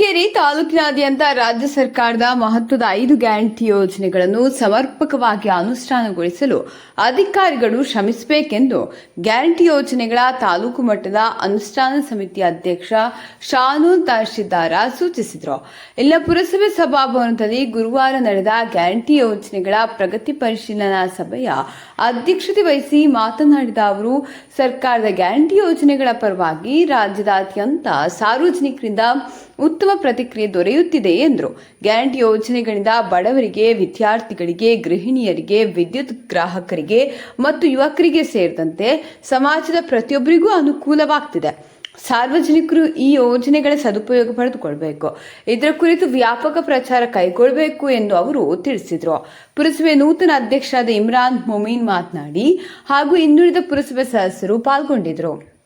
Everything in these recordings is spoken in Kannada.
ಹುಕ್ಕೇರಿ ತಾಲೂಕಿನಾದ್ಯಂತ ರಾಜ್ಯ ಸರ್ಕಾರದ ಮಹತ್ವದ ಐದು ಗ್ಯಾರಂಟಿ ಯೋಜನೆಗಳನ್ನು ಸಮರ್ಪಕವಾಗಿ ಅನುಷ್ಠಾನಗೊಳಿಸಲು ಅಧಿಕಾರಿಗಳು ಶ್ರಮಿಸಬೇಕೆಂದು ಗ್ಯಾರಂಟಿ ಯೋಜನೆಗಳ ತಾಲೂಕು ಮಟ್ಟದ ಅನುಷ್ಠಾನ ಸಮಿತಿ ಅಧ್ಯಕ್ಷ ಶಾನೂನ್ ತಹಶೀಲ್ದಾರ ಸೂಚಿಸಿದರು. ಇಲ್ಲ ಪುರಸಭೆ ಸಭಾಭವನದಲ್ಲಿ ಗುರುವಾರ ನಡೆದ ಗ್ಯಾರಂಟಿ ಯೋಜನೆಗಳ ಪ್ರಗತಿ ಪರಿಶೀಲನಾ ಸಭೆಯ ಅಧ್ಯಕ್ಷತೆ ವಹಿಸಿ ಮಾತನಾಡಿದ ಅವರು, ಸರ್ಕಾರದ ಗ್ಯಾರಂಟಿ ಯೋಜನೆಗಳ ಪರವಾಗಿ ರಾಜ್ಯದಾದ್ಯಂತ ಸಾರ್ವಜನಿಕರಿಂದ ಉತ್ತಮ ಪ್ರತಿಕ್ರಿಯೆ ದೊರೆಯುತ್ತಿದೆ ಎಂದರು. ಗ್ಯಾರಂಟಿ ಯೋಜನೆಗಳಿಂದ ಬಡವರಿಗೆ, ವಿದ್ಯಾರ್ಥಿಗಳಿಗೆ, ಗೃಹಿಣಿಯರಿಗೆ, ವಿದ್ಯುತ್ ಗ್ರಾಹಕರಿಗೆ ಮತ್ತು ಯುವಕರಿಗೆ ಸೇರಿದಂತೆ ಸಮಾಜದ ಪ್ರತಿಯೊಬ್ಬರಿಗೂ ಅನುಕೂಲವಾಗ್ತಿದೆ. ಸಾರ್ವಜನಿಕರು ಈ ಯೋಜನೆಗಳ ಸದುಪಯೋಗ ಪಡೆದುಕೊಳ್ಬೇಕು. ಇದರ ಕುರಿತು ವ್ಯಾಪಕ ಪ್ರಚಾರ ಕೈಗೊಳ್ಳಬೇಕು ಎಂದು ಅವರು ತಿಳಿಸಿದರು. ಪುರಸಭೆ ನೂತನ ಅಧ್ಯಕ್ಷರಾದ ಇಮ್ರಾನ್ ಮೊಮೀನ್ ಮಾತನಾಡಿ ಹಾಗೂ ಇನ್ನುಳಿದ ಪುರಸಭೆ ಸದಸ್ಯರು ಪಾಲ್ಗೊಂಡಿದ್ದರು.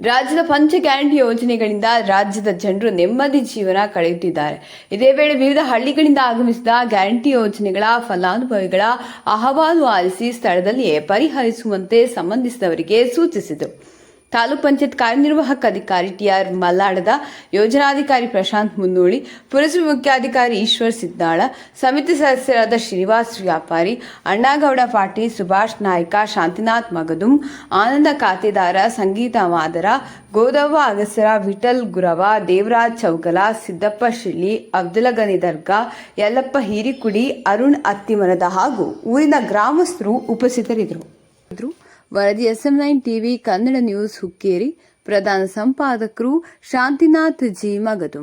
ರಾಜ್ಯದ ಪಂಚ ಗ್ಯಾರಂಟಿ ಯೋಜನೆಗಳಿಂದ ರಾಜ್ಯದ ಜನರು ನೆಮ್ಮದಿ ಜೀವನ ಕಳೆಯುತ್ತಿದ್ದಾರೆ. ಇದೇ ವೇಳೆ ವಿವಿಧ ಹಳ್ಳಿಗಳಿಂದ ಆಗಮಿಸಿದ ಗ್ಯಾರಂಟಿ ಯೋಜನೆಗಳ ಫಲಾನುಭವಿಗಳ ಅಹವಾಲು ಆಲಿಸಿ ಸ್ಥಳದಲ್ಲಿಯೇ ಪರಿಹರಿಸುವಂತೆ ಸಂಬಂಧಿಸಿದವರಿಗೆ ಸೂಚಿಸಿದರು ತಾಲೂಕ್ ಪಂಚಾಯತ್ ಕಾರ್ಯನಿರ್ವಾಹಕ ಅಧಿಕಾರಿ ಟಿಆರ್ ಮಲ್ಲಾಡದ, ಯೋಜನಾಧಿಕಾರಿ ಪ್ರಶಾಂತ್ ಮುನ್ನೋಳಿ, ಪುರಸಭೆ ಮುಖ್ಯಾಧಿಕಾರಿ ಈಶ್ವರ್ ಸಿದ್ದಾಳ ಸಮಿತಿ ಸದಸ್ಯರಾದ ಶ್ರೀನಿವಾಸ್ ವ್ಯಾಪಾರಿ, ಅಣ್ಣಾಗೌಡ ಪಾಟೀಲ್, ಸುಭಾಷ್ ನಾಯ್ಕ, ಶಾಂತಿನಾಥ್ ಮಗದುಂ, ಆನಂದ ಖಾತೆದಾರ, ಸಂಗೀತ ಮಾದರ, ಗೋದವ್ವ ಅಗಸರ, ವಿಠಲ್ ಗುರವ, ದೇವರಾಜ್ ಚೌಗಲ, ಸಿದ್ದಪ್ಪ ಶಿಳ್ಳಿ ಅಬ್ದುಲಗನಿ ದರ್ಗಾ, ಯಲ್ಲಪ್ಪ ಹೀರಿಕುಡಿ, ಅರುಣ್ ಅತ್ತಿಮರದ ಹಾಗೂ ಊರಿನ ಗ್ರಾಮಸ್ಥರು ಉಪಸ್ಥಿತರಿದ್ದರು. ವರದಿ SM nine TV Kannada news Hukkeri. ಪ್ರಧಾನ ಸಂಪಾದಕರು ಶಾಂತಿನಾಥ್ ಜಿ ಮಗದು.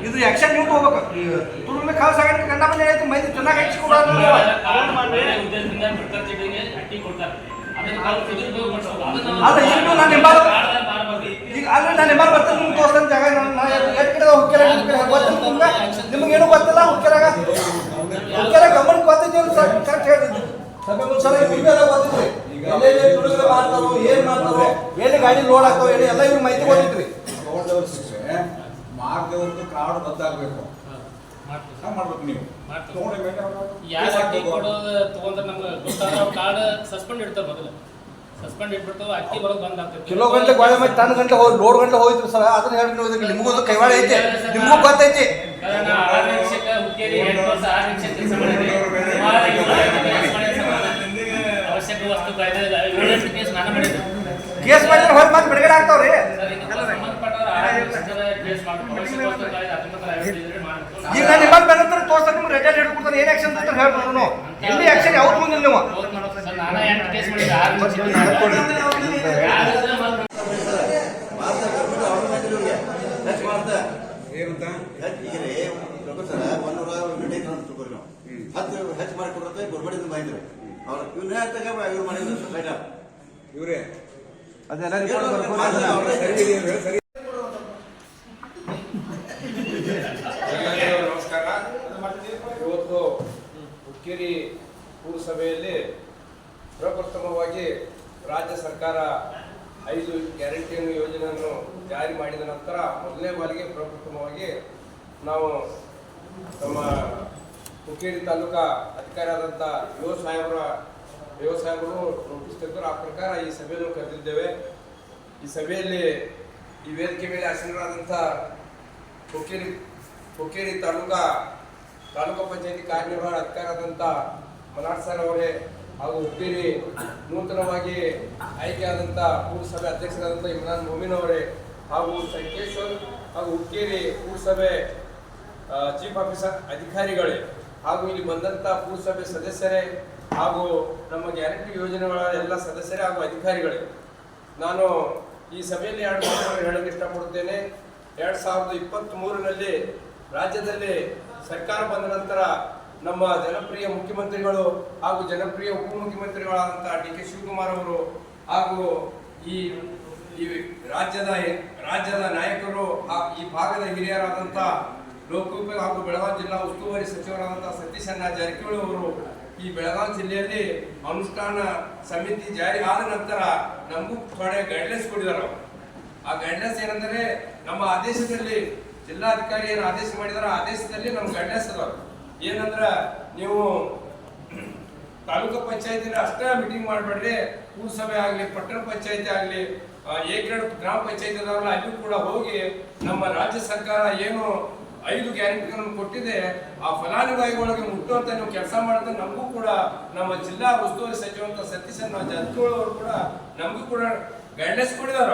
ಇದು ಆಕ್ಷನ್ ನೀವು ತಗೋಬೇಕು ತುಳುಮೆ ಕಾವು ಸಾಗಾಣಿಕೆ ಕಂಡ ಬಂದ ಆಯ್ತು ಮೈದು ಚೆನ್ನಾಗಿ ಹೆಚ್ಚಿಕೊಡೋದು ಅದ ಈಗ ನಾನು ನಿಂಬಾಲ ಈಗ ಅಲ್ಲಿ ನಾನು ನಿಂಬಾಲ ಬರ್ತೀನಿ ನಿಮ್ಗೆ ತೋರಿಸ್ತಾನೆ ಜಾಗ. ಎಷ್ಟು ಕಡೆ ಹುಕ್ಕೆರ ಗೊತ್ತಿಲ್ಲ ನಿಮ್ಗೆ. ನಿಮ್ಗೇನು ಗೊತ್ತಿಲ್ಲ ಹುಕ್ಕೆರಾಗ? ಹುಕ್ಕೆರ ಗಮನಕ್ಕೆ ಗೊತ್ತಿದ್ದೀವಿ ಸರ್ ಕರೆಕ್ಟ್ ಹೇಳಿದ್ದು. ಸಭೆ ಮುಂಚೆ ನಿಮ್ಗೆಲ್ಲ ಗೊತ್ತಿದ್ರಿ. ಎಲ್ಲೆಲ್ಲಿ ತುಳುಗಡೆ ಮಾಡ್ತಾರೋ ಏನು ಮಾಡ್ತಾರೋ ಎಲ್ಲಿ ಗಾಡಿ ಲೋಡ್ ಆಗ್ತಾವ ಏನು ಎಲ್ಲ ಇವ್ರು ಮಾಹಿತಿ ಸಿಕ್ಕರೆ ಮಾರ್ಗದವ್ರದ್ದು ಕ್ರೌಡ್ ಬದಲಾಗಬೇಕು ಮಾಡ್ಬೇಕು ನೀವು. ತಗೊಂಡ ಮೇಲೆ ಯಾರು ಅಕ್ಕಿ ಕೊಡೋದು ತಗೊಂಡ್ರೆ ನಮ್ಗೆ ಗೊತ್ತಾದ್ರೆ ಅವ್ರ ಕಾರ್ಡ್ ಸಸ್ಪೆಂಡ್ ಇಡ್ತಾರೆ ಮೊದಲು. ಸಸ್ಪೆಂಡ್ ಇಟ್ಬಿಟ್ಟು ಅಕ್ಕಿ ಬರೋದು ಬಂದ್ ಕಿಲೋ ಗಂಟೆ ಗೋಳೆ ಮಾಡಿ ಟನ್ ಗಂಟೆ ಹೋಗಿ ಲೋಡ್ ಗಂಟೆ ಹೋಯ್ತು ಸರ್. ಅದನ್ನ ಹೇಳಿ ನೀವು ಇದಕ್ಕೆ ನಿಮಗೂ ಒಂದು ಕೈವಾಡ ಐತೆ. ನಿಮಗೂ ಗೊತ್ತೈತಿ. ಅವಶ್ಯಕ ವಸ್ತು ಕಾಯ್ದೆ ಕೇಸ್ ಮಾಡಿದ್ರೆ ಮತ್ತೆ ಬಿಡುಗಡೆ ಆಗ್ತಾವ್ರಿ ಸರ್ ಇದಕ್ಕೆ ಸಂಬಂಧಪಟ್ಟವ್ರು ಆರು ನಿಮಿಷ ಕೇಸ್ ಮಾಡ್ಬೇಕು ಅವಶ್ಯಕ ವಸ್ತು ಕಾಯ್ದೆ ಹತ್ತೊಂಬತ್ತು ಐವತ್ತು ಇದ್ರೆ ಮಾಡ್ಬೇಕು ಈಗ ನಾನು ನಿಮ್ಮಲ್ಲಿ ಬಂದ್ರೆ ತೋರ್ಸ್ತಾರೆ ನಿಮ್ಗೆ ರೆಡ್ ಹಿಡಿದು ಕೊಡ್ತಾನೆ ಏನು ಆಕ್ಷನ್ ಅಂತ ಹೇಳ್ಬೋದು ನಾವು ಎಲ್ಲಿ ಆಕ್ಷನ್ ಯಾವ್ದು ಮುಂದೆ ನೀವು. ಹತ್ತು ಹೆಚ್ಚು ಮಾಡಿ ಕೊಡುತ್ತೆ ಗೌರ್ಮೆಂಟ್ ಮಾಡಿದ್ರು ಅವ್ರ ಇವ್ನ ಹೇಳ್ತಾಗ ಇವ್ರು ಮಾಡಿದ್ರು ಸೈಡ್ ಇವ್ರೆ? ಅದೆಲ್ಲ ಸರಿ ಇದೆ ಇವ್ರೆ, ಸರಿ ಎಲ್ಲರಿಗೂ ನಮಸ್ಕಾರ ಇವತ್ತು ಹುಕ್ಕೇರಿ ಪುರಸಭೆಯಲ್ಲಿ ಪ್ರಪ್ರಥಮವಾಗಿ ರಾಜ್ಯ ಸರ್ಕಾರ ಐದು ಗ್ಯಾರಂಟಿ ಯೋಜನೆಯನ್ನು ಜಾರಿ ಮಾಡಿದ ನಂತರ ಮೊದಲನೇ ಬಾರಿಗೆ ಪ್ರಪ್ರಥಮವಾಗಿ ನಾವು ನಮ್ಮ ಹುಕ್ಕೇರಿ ತಾಲೂಕಾ ಅಧಿಕಾರಿ ಆದಂಥ ಯುವ ಸಾಹೇಬರ, ಯುವ ಸಾಹೇಬರು ನೋಟಿಸ್ ಆ ಪ್ರಕಾರ ಈ ಸಭೆಯನ್ನು ಕರೆದಿದ್ದೇವೆ. ಈ ಸಭೆಯಲ್ಲಿ ಈ ವೇದಿಕೆ ಮೇಲೆ ಆಸೀನರಾದಂಥ ಹುಕ್ಕೇರಿ ಹುಕ್ಕೇರಿ ತಾಲೂಕಾ ತಾಲೂಕು ಪಂಚಾಯತಿ ಕಾರ್ಯನಿರ್ವಹಣ ಅಧಿಕಾರದಂತ ಮಲಾಟ್ ಸರ್ ಅವರೇ ಹಾಗೂ ಉಪ್ಪೇರಿ ನೂತನವಾಗಿ ಆಯ್ಕೆಯಾದಂಥ ಪೂರ್ಸಭೆ ಅಧ್ಯಕ್ಷರಾದಂಥ ಇಮ್ರಾನ್ ಮೊಮಿನ್ ಅವರೇ ಹಾಗೂ ಸಂಕೇಶ್ವರ್ ಹಾಗೂ ಹುಕ್ಕೇರಿ ಪೂರ್ಸಭೆ ಚೀಫ್ ಆಫೀಸರ್ ಅಧಿಕಾರಿಗಳೇ ಹಾಗೂ ಇಲ್ಲಿ ಬಂದಂಥ ಪೂರ್ಸಭೆ ಸದಸ್ಯರೇ ಹಾಗೂ ನಮ್ಮ ಗ್ಯಾರಂಟಿ ಯೋಜನೆಗಳ ಎಲ್ಲ ಸದಸ್ಯರೇ ಹಾಗೂ ಅಧಿಕಾರಿಗಳೇ. ನಾನು ಈ ಸಭೆಯಲ್ಲಿ ಎರಡು ಮಾತುಗಳನ್ನು ಇಷ್ಟಪಡುತ್ತೇನೆ. ಎರಡು ಸಾವಿರದ ಇಪ್ಪತ್ತ್ ಮೂರರಲ್ಲಿ ರಾಜ್ಯದಲ್ಲಿ ಸರ್ಕಾರ ಬಂದ ನಂತರ ನಮ್ಮ ಜನಪ್ರಿಯ ಮುಖ್ಯಮಂತ್ರಿಗಳು ಹಾಗೂ ಜನಪ್ರಿಯ ಉಪಮುಖ್ಯಮಂತ್ರಿಗಳಾದಂಥ ಡಿ ಕೆ ಶಿವಕುಮಾರ್ ಅವರು ಹಾಗೂ ಈ ಈ ರಾಜ್ಯದ ರಾಜ್ಯದ ನಾಯಕರು ಈ ಭಾಗದ ಹಿರಿಯರಾದಂಥ ಲೋಕೋಪಯೋಗ ಹಾಗೂ ಬೆಳಗಾವಿ ಜಿಲ್ಲಾ ಉಸ್ತುವಾರಿ ಸಚಿವರಾದಂಥ ಸತೀಶ್ ಅಣ್ಣ ಜಾರಕಿಹೊಳಿ ಅವರು ಈ ಬೆಳಗಾವಿ ಜಿಲ್ಲೆಯಲ್ಲಿ ಅನುಷ್ಠಾನ ಸಮಿತಿ ಜಾರಿ ಆದ ನಂತರ ನಮಗೂ ಥೋಡೆ ಗೈಡ್ಲೈನ್ಸ್ ಅವರು. ಆ ಗೈಡ್ಲೈನ್ಸ್ ಏನಂದರೆ ನಮ್ಮ ಆದೇಶದಲ್ಲಿ ಜಿಲ್ಲಾಧಿಕಾರಿ ಏನು ಆದೇಶ ಮಾಡಿದಾರ ಆದೇಶದಲ್ಲಿ ನಮ್ಮ ಗೈಡ್ನೆಸ್ ಅದಾವ ಏನಂದ್ರ, ನೀವು ತಾಲೂಕು ಪಂಚಾಯತಿನ ಅಷ್ಟೇ ಮೀಟಿಂಗ್ ಮಾಡಬೇಡ್ರಿ ಪುರಸಭೆ ಆಗಲಿ, ಪಟ್ಟಣ ಪಂಚಾಯತಿ ಆಗಲಿ ಎ ಗ್ರಾಮ ಪಂಚಾಯತಿ ಅದಾವಲ್ಲ ಅಲ್ಲಿ ಕೂಡ ಹೋಗಿ ನಮ್ಮ ರಾಜ್ಯ ಸರ್ಕಾರ ಏನು ಐದು ಗ್ಯಾರಂಟಿಗಳನ್ನು ಕೊಟ್ಟಿದೆ, ಆ ಫಲಾನುಭವಿಗಳಿಗೆ ಮುಟ್ಟುವಂತ ನೀವು ಕೆಲಸ ಮಾಡಿದ್ರೆ ನಮಗೂ ಕೂಡ ನಮ್ಮ ಜಿಲ್ಲಾ ಉಸ್ತುವಾರಿ ಸಚಿವಂತ ಸತೀಶ್ ಜಾರಕಿಹೊಳಿ ಅವರು ಕೂಡ ನಮಗೂ ಕೂಡ ಗೈಡ್ಲೈನ್ಸ್ ಕೊಡಿದಾರ.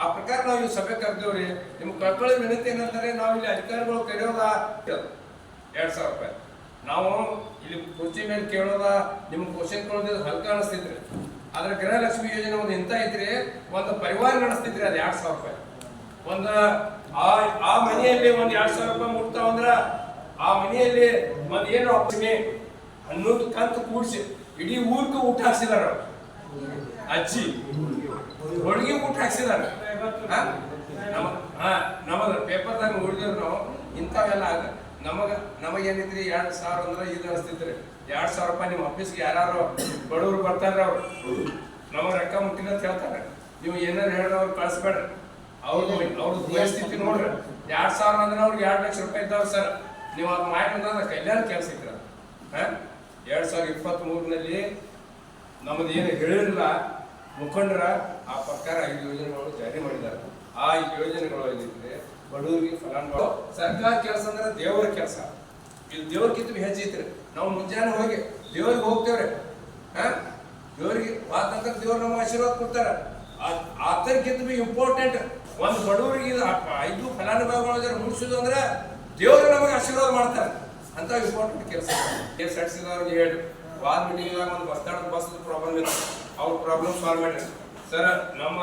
ಆ ಪ್ರಕಾರ ನಾವು ಇಲ್ಲಿ ಸಭೆ ಕರೆದೇವ್ರಿ. ನಿಮ್ಗೆ ಕಳ್ಕೊಳ್ಳಿ ವಿನಂತಿ ಏನಂತಾರೆ ನಾವು ಇಲ್ಲಿ ಅಧಿಕಾರಿಗಳು ಕರೆಯೋದ ಎರಡ್ ಸಾವಿರ ರೂಪಾಯಿ. ನಾವು ಇಲ್ಲಿ ಕುರ್ಚಿ ಮೇಲೆ ಕೇಳೋದ, ನಿಮ್ಗೆ ಕ್ವಶನ್ ಕೇಳೋದು ಹಲ್ಕ ಅನಿಸ್ತಿದ್ರಿ ಆದ್ರೆ ಗೃಹಲಕ್ಷ್ಮಿ ಯೋಜನೆ ಒಂದು ಎಂತ ಐತ್ರಿ, ಒಂದು ಪರಿವಾರ ನಡೆಸ್ತಿದ್ರಿ ಅದು ಎರಡ್ ಸಾವಿರ ರೂಪಾಯಿ. ಒಂದ ಆ ಮನೆಯಲ್ಲಿ ಒಂದ್ ಎರಡ್ ಸಾವಿರ ರೂಪಾಯಿ ಮುಟ್ತಾವ ಅಂದ್ರ ಆ ಮನೆಯಲ್ಲಿ ಒಂದ್ ಏನು ಹಾಕ್ತೀನಿ ಹನ್ನೊಂದು ಕಂತು ಕೂಡ್ಸಿ. ಇಡೀ ಊರ್ಗೂ ಊಟ ಹಾಕ್ಸಿದಾರ. ಅಜ್ಜಿ. ಹುಡುಗಿ ಊಟ ಹಾಕ್ಸಿದಾರ? ನಮ್ಮ ನಮಗ ಪೇಪರ್ದಾಗ ನೋಡಿದೇವ್ ನಾವು, ಇಂಥವೆಲ್ಲ ಆಗ ನಮಗ, ನಮಗೇನಿದ್ರಿ ಎರಡ್ ಸಾವಿರ ಅಂದ್ರೆ ಇದು ಅನಿಸ್ತಿದ್ರಿ ಎರಡ್ ಸಾವಿರ ರೂಪಾಯಿ ನಿಮ್ಮ ಆಫೀಸ್ಗೆ ಯಾರು ಬಡವರು ಬರ್ತಾರ ಅವ್ರು. ನಮಗ್ ರೊಕ್ಕ ಮುಟ್ಟಿಲ್ಲ ಅಂತ ಹೇಳ್ತಾರೆ. ನೀವು ಏನಾರು ಹೇಳ್ರಿ ಅವ್ರು ಕಳಿಸ್ಬೇಡ. ಅವ್ರದ್ದು ಅವ್ರದ್ದು ಪರಿಸ್ಥಿತಿ ನೋಡ್ರಿ. ಎರಡ್ ಸಾವಿರ ಅಂದ್ರೆ ಅವ್ರಿಗೆ ಎರಡು ಲಕ್ಷ ರೂಪಾಯಿ ಇದ್ದಾವೆ ಸರ್. ನೀವು ಅದು ಮಾಡಿ ಬಂದ್ರೆ ಕಲ್ಯಾಣ ಕೆಲಸ ಎರಡ್ ಸಾವಿರ ಇಪ್ಪತ್ತ್ ಮೂರನಲ್ಲಿ ನಮ್ಮದು ಏನು ಹೇಳಿರಲಿಲ್ಲ ಮುಖಂಡರ ಆ ಪ್ರಕಾರ ಐದು ಯೋಜನೆಗಳು ಜಾರಿ ಮಾಡಿದ್ದಾರೆ. ಆ ಯೋಜನೆಗಳು ಏನಿದ್ರೆ ಬಡವರಿಗೆ ಫಲಾನುಭವಿ ಸರ್ಕಾರ ಕೆಲಸ ಅಂದ್ರೆ ದೇವರ ಕೆಲಸ. ಇದು ದೇವ್ರಕ್ಕಿಂತ ಹೆಚ್ಚೈತ್ರಿ ನಾವು ಮುಂಜಾನೆ ಹೋಗಿ ದೇವ್ರಿಗೆ ಹೋಗ್ತೇವ್ರಿ. ಹಾ? ದೇವ್ರಿಗೆ ವಾತಂತ್ರ ದೇವ್ರು ನಮಗೆ ಆಶೀರ್ವಾದ ಕೊಡ್ತಾರ. ಅದಕ್ಕಿಂತ ಬಿ ಇಂಪಾರ್ಟೆಂಟ್ ಒಂದು ಬಡವರಿಗೆ ಐದು ಫಲಾನುಭವಿಗಳು ಮುಗಿಸೋದು ಅಂದ್ರೆ ದೇವರು ನಮಗೆ ಆಶೀರ್ವಾದ ಮಾಡ್ತಾರೆ. ಅಂತ ಇಂಪಾರ್ಟೆಂಟ್ ಕೆಲಸ. ಕೇಸ್ ಸಡ್ಸಿದವ್ರಿಗೆ ಹೇಳಿ. ವಾದ ಮೀಟಿಂಗ್ದಾಗ ಒಂದು ಬಸ್ ಸ್ಟ್ಯಾಂಡ್ ಬಸ್ ಪ್ರಾಬ್ಲಮ್ ಇತ್ತು ಅವ್ರ ಪ್ರಾಬ್ಲಮ್ ಸಾಲ್ವ್ ಮಾಡಿ ಸರ್ ನಮ್ಮ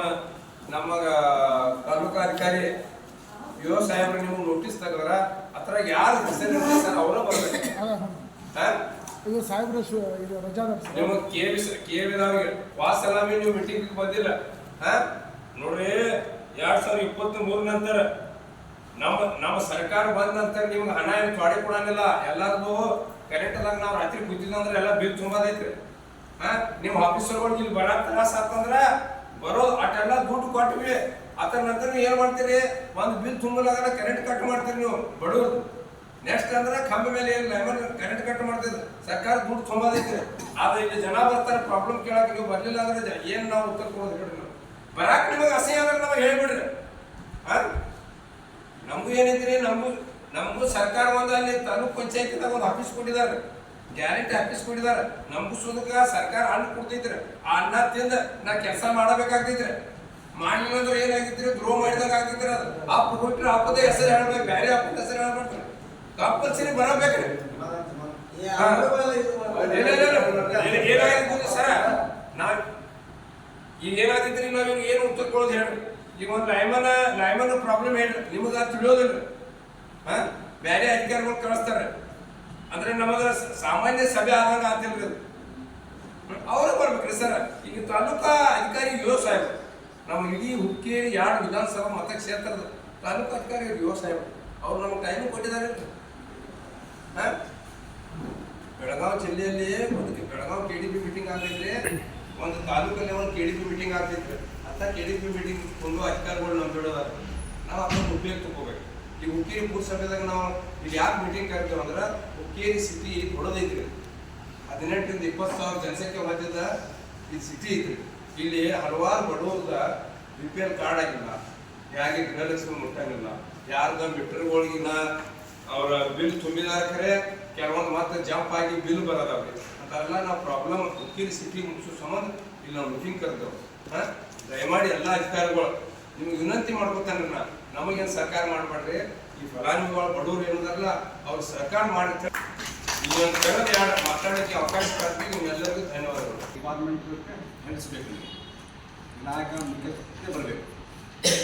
ನಮ್ಮ ತಾಲೂಕಾ ಅಧಿಕಾರಿ ಯುವ ಸಾಹೇಬ್ರು ನೀವು ನೋಟಿಸ್ ತೆಗೆದ್ರ ಅತ್ರ ಯಾರು ಹೆಸರು ಸರ್? ಅವರ ಬರ್ಬೇಕು. ಹಾ? ಇದು ಸಾಹೇಬ್ರ ಇದು ರಜಾ ನಿಮ್ಮ ಕೇವಿ ಕೇವಿದವ್ರಿಗೆ ವಾಸ್ ವಾಸಲಾಮಿ ನೀವು ಮೀಟಿಂಗ್ ಬಂದಿಲ್ಲ. ಹಾ? ನೋಡ್ರಿ ಎರಡ್ ಸಾವಿರದ ಇಪ್ಪತ್ತ್ ಮೂರ ನಂತರ ನಮ್ಮ ನಮ್ಮ ಸರ್ಕಾರ ಬಂದ ನಂತರ ನಿಮ್ಗೆ ಹಣ ಏನು ತೊಡೆ ಕೊಡಂಗಿಲ್ಲ. ಕರೆಂಟ್ ಕರೆಕ್ಟ್ದಾಗ ನಾವು ರಾತ್ರಿ ಕೂತಿದ್ದಂದ್ರೆ ಎಲ್ಲ ಬಿಲ್ ತುಂಬದೈತ್ರಿ. ಹಾ? ನಿಮ್ಮ ಆಫೀಸರ್ಗಳಿಗೆ ಇಲ್ಲಿ ಬರ ತ್ರಾಸ ಆತಂದ್ರ ಬರೋ ಅಟೆಲ್ಲ ದುಡ್ಡು ಕೊಟ್ವಿ ಅದ್ರ ನಂತರ ಏನು ಮಾಡ್ತೀರಿ? ಒಂದು ಬಿಲ್ ತುಂಬಲಾಗಲ್ಲ ಕರೆಂಟ್ ಕಟ್ ಮಾಡ್ತೀರಿ ನೀವು ಬಡವ್ರದ್ದು ನೆಕ್ಸ್ಟ್ ಅಂದ್ರೆ ಕಂಬ ಮೇಲೆ ಏನು ಲೆಮನ್ ಕರೆಂಟ್ ಕಟ್ ಮಾಡ್ತಿದ್ರು ಸರ್ಕಾರ ದುಡ್ಡು ತುಂಬದೈತಿ ಆದ್ರೆ ಇಲ್ಲಿ ಜನ ಬರ್ತಾರೆ ಪ್ರಾಬ್ಲಮ್ ಕೇಳಕ್ಕೆ ನೀವು ಬರ್ಲಿಲ್ಲ ಅಂದ್ರೆ ಏನು ನಾವು ಉತ್ತರ ಕೊಡೋದು ನಾವು. ಬರಾಕ್ ನಿಮಗೆ ಅಸಹ್ಯ ಅಂದ್ರೆ ನಮಗೆ ಹೇಳ್ಬಿಡ್ರಿ. ಹಾ ನಮಗೂ ಏನೈತ್ರಿ ನಮಗೂ ನಮಗೂ ಸರ್ಕಾರ ಒಂದು ಅಲ್ಲಿ ತಾಲೂಕ್ ಪಂಚಾಯತಿದಾಗ ಒಂದು ಆಫೀಸ್ ಕೊಟ್ಟಿದ್ದಾರೆ. ಗ್ಯಾರಂಟಿ ಆಫೀಸ್ ಕೊಟ್ಟಿದ್ದಾರೆ ನಂಬಿಸೋದಕ್ಕ ಸುದಕ ಸರ್ಕಾರ ಹಣ್ಣು ಕೊಡ್ತೈತ್ರಿ. ಆ ಅನ್ನ ತಿಂದ ನಾ ಕೆಲಸ ಮಾಡಬೇಕಾಗ್ತೈತ್ರಿ. ಮಾಡಿಲ್ಲ ಅಂದ್ರೆ ಏನಾಗಿತ್ರಿ ದ್ರೋಹ ಮಾಡಿದಾಗ ಆಗ್ತೈತ್ರಿ ಅದು. ಅಪ್ಪ ಕೊಟ್ಟರೆ ಅಪ್ಪದ ಹೆಸರು ಹೇಳ್ಬೇಕು. ಬೇರೆ ಹಬ್ಬದ ಹೆಸರು ಹೇಳ್ಬೇಕು ಕಂಪಲ್ಸರಿ ಬರಬೇಕ್ರಿ. ಸರ? ನಾ ಈಗ ಏನಾಗೈತ್ರಿ ನಾವ್ ಇವ್ರಿಗೆ ಏನು ಉತ್ತರ ಕೊಡೋದು ಹೇಳ್ರಿ. ಈಗ ಒಂದು ಲೈಮನ್ ಲೈಮನ್ ಪ್ರಾಬ್ಲಮ್ ಹೇಳ್ರಿ. ನಿಮಗೆ ಅದು ತಿಳಿಯೋದಿಲ್ಲ ಹಾ? ಬೇರೆ ಅಧಿಕಾರಿಗಳು ಕಳಿಸ್ತಾರೆ ಅಂದ್ರೆ ನಮಗ ಸಾಮಾನ್ಯ ಸಭೆ ಆದಂಗ ಆಗ್ತಿಲ್ರಿ ಅದು. ಅವ್ರು ಬರ್ಬೇಕ್ರಿ ಸರ್. ಈಗ ತಾಲೂಕಾ ಅಧಿಕಾರಿ ಯುವ ಸಾಹೇಬ್, ನಮ್ಮ ಇಡೀ ಹುಕ್ಕೇರಿ ಎರಡು ವಿಧಾನಸಭಾ ಮತಕ್ಷೇತ್ರದ ತಾಲೂಕು ಅಧಿಕಾರಿ ಯುವ ಸಾಹೇಬ್, ಅವ್ರು ನಮ್ಗೆ ಟೈಮ್ ಕೊಟ್ಟಿದ್ದಾರೆ ಬೆಳಗಾವ್ ಜಿಲ್ಲೆಯಲ್ಲಿ ಒಂದು Belgaum K D P meeting ಆಗ್ತಿದ್ರೆ ಒಂದು ತಾಲೂಕಲ್ಲಿ ಒಂದು ಕೆ ಡಿ ಪಿ ಮೀಟಿಂಗ್ ಆಗ್ತಿದ್ರೆ ಅಂತ ಕೆ ಡಿ ಪಿ ಮೀಟಿಂಗ್ ಒಂದು ಅಧಿಕಾರಿಗಳು ನಮ್ಮ ನಾವು ಅದನ್ನು ಉಪಯೋಗ ತಗೋಬೇಕು. ಈ ಹುಕ್ಕೇರಿ ಪುರಸಭೆದಾಗ ನಾವು ಇಲ್ಲಿ ಯಾಕೆ ಮೀಟಿಂಗ್ ಕರಿತೇವೆ ಅಂದ್ರೆ ಹುಕ್ಕೇರಿ ಸಿಟಿ ದೊಡ್ಡದೈತ್ರಿ ಹದಿನೆಂಟರಿಂದ ಇಪ್ಪತ್ತು ಸಾವಿರ ಜನಸಂಖ್ಯೆ ಹೊಂದಿದ ಈ ಸಿಟಿ ಐತ್ರಿ. ಇಲ್ಲಿ ಹಲವಾರು ಬಡವರ್ದ ಬಿ ಪಿ ಎಲ್ ಕಾರ್ಡ್ ಆಗಿಲ್ಲ, ಯಾರಿಗೆ ಗೃಹಲಕ್ಷ್ಮಿ ಮುಟ್ಟಂಗಿಲ್ಲ, ಯಾರ್ದ ಒಳಗಿನ ಅವರ ಬಿಲ್ ತುಂಬಿದಾರ ಖರೆ ಕೆಲವೊಂದು ಮತ್ತೆ ಜಂಪ್ ಆಗಿ ಬಿಲ್ ಬರೋದವ್ರಿ. ಅಂತೆಲ್ಲ ನಾವು ಪ್ರಾಬ್ಲಮ್ ಹುಕ್ಕೇರಿ ಸಿಟಿ ಮುಗಿಸೋ ಸಂಬಂಧ ಇಲ್ಲಿ ನಾವು ಮೀಟಿಂಗ್ ಕರೆದೆವು ದಯಮಾಡಿ ಎಲ್ಲ ಅಧಿಕಾರಿಗಳು ನಿಮ್ಗೆ ವಿನಂತಿ ಮಾಡ್ಕೊತಾನೆ ನಾ ನಮಗೇನು ಸರ್ಕಾರ ಮಾಡಬೇಡ್ರಿ? ಈ ಫಲಾನುಭವಿಗಳು ಬಡವರು ಏನದಾರಲ್ಲ, ಅವ್ರು ಸರ್ಕಾರ ಮಾಡಿ ಈ ಒಂದು ಕರೆದು ಎರಡು ಮಾತಾಡೋಕ್ಕೆ ಅವಕಾಶ ಕೊಡ್ತೀವಿ ನಿಮ್ಮೆಲ್ಲರಿಗೂ ಡಿಪಾರ್ಟ್ಮೆಂಟ್ ನಡೆಸಬೇಕು ನೀವು. ಇಲಾಖಾ ಮುಖ್ಯಸ್ಥೆ ಬರಬೇಕು.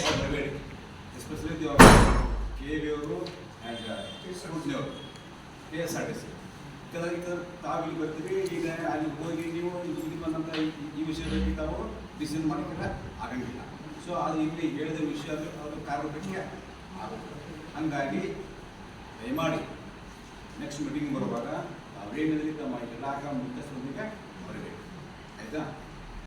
ಅವ್ರು ಬರಬೇಡಿ. ಎಸ್ಪೆಷಲಿ ಕೆ ವಿ ಅವರು ಆ್ಯಂಡ್ ಅವರು K S R T C ಕೆಲ್ಸ ತಾವು ಇಲ್ಲಿ ಬರ್ತೀವಿ ಈಗ ಅಲ್ಲಿ ಹೋಗಿ ನೀವು, ಇದು ಬಂದಂಥ ಈ- ಈ ವಿಷಯದಲ್ಲಿ ತಾವು ಡಿಸಿಷನ್ ಮಾಡೋಕ್ಕೆ ಆಗಂಗಿಲ್ಲ. ಸೊ ಅದು ಇಲ್ಲಿ ಹೇಳಿದ ವಿಷಯ ಅದು ಕಾರ್ಯಕ್ಕೆ ಆಗುತ್ತೆ. ಹಂಗಾಗಿ ದಯಮಾಡಿ ನೆಕ್ಸ್ಟ್ ಮೀಟಿಂಗ್ ಬರುವಾಗ ತಾವೇನಿದ್ರೆ ತಮ್ಮ ಇಲಾಖಾ ಮುಖ್ಯಸ್ಥರೊಂದಿಗೆ ಬರಬೇಕು. ಆಯಿತಾ?